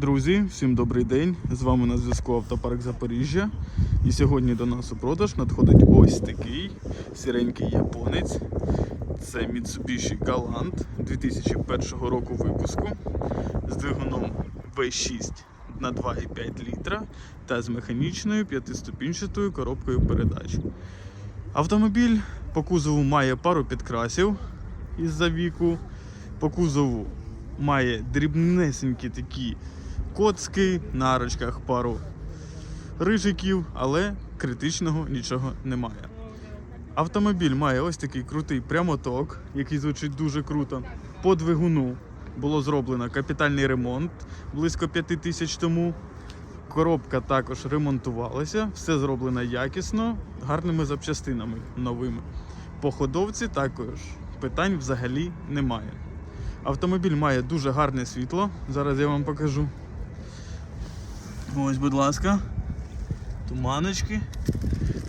Друзі, всім добрий день! З вами на зв'язку Автопарк Запоріжжя. І сьогодні до нас у продаж надходить ось такий сіренький японець. Це Mitsubishi Galant 2001 року випуску з двигуном V6 на 2,5 літра та з механічною п'ятиступінчатою коробкою передач. Автомобіль по кузову має пару підкрасів із-за віку. По кузову має дрібнесенькі такі коцки, на арочках пару рижиків, але критичного нічого немає. Автомобіль має ось такий крутий прямоток, який звучить дуже круто. По двигуну було зроблено капітальний ремонт близько 5 тисяч тому. Коробка також ремонтувалася, все зроблено якісно, гарними запчастинами новими. По ходовці також питань взагалі немає. Автомобіль має дуже гарне світло. Зараз я вам покажу. Ось, будь ласка. Туманочки.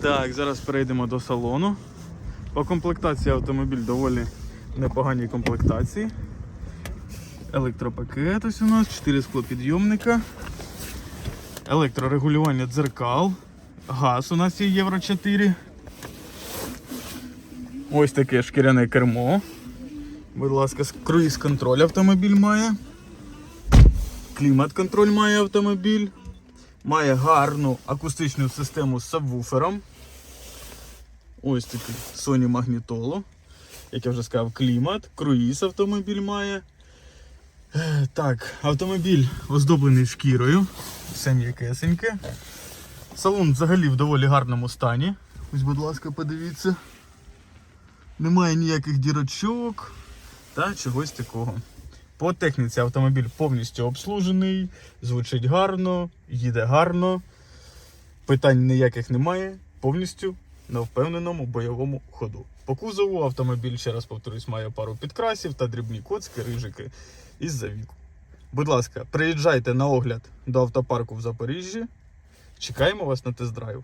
Так, зараз перейдемо до салону. По комплектації автомобіль доволі непоганій комплектації. Електропакет ось у нас, 4 склопідйомника. Електрорегулювання дзеркал. Газ у нас є Євро 4. Ось таке шкіряне кермо. Будь ласка, круїз контроль автомобіль має. Клімат контроль має автомобіль. Має гарну акустичну систему з сабвуфером. Ось такий Sony Magnetolo. Як я вже сказав, клімат, круїз автомобіль має. Е, Так, автомобіль оздоблений шкірою. Все м'якесеньке. Салон взагалі в доволі гарному стані. Ось, будь ласка, подивіться. Немає ніяких дірочок та чогось такого. По техніці автомобіль повністю обслужений, звучить гарно, їде гарно, питань ніяких немає, повністю на впевненому бойовому ходу. По кузову автомобіль, ще раз повторюсь, має пару підкрасів та дрібні коцки, рижики із-за віку. Будь ласка, приїжджайте на огляд до автопарку в Запоріжжі. Чекаємо вас на тест-драйв.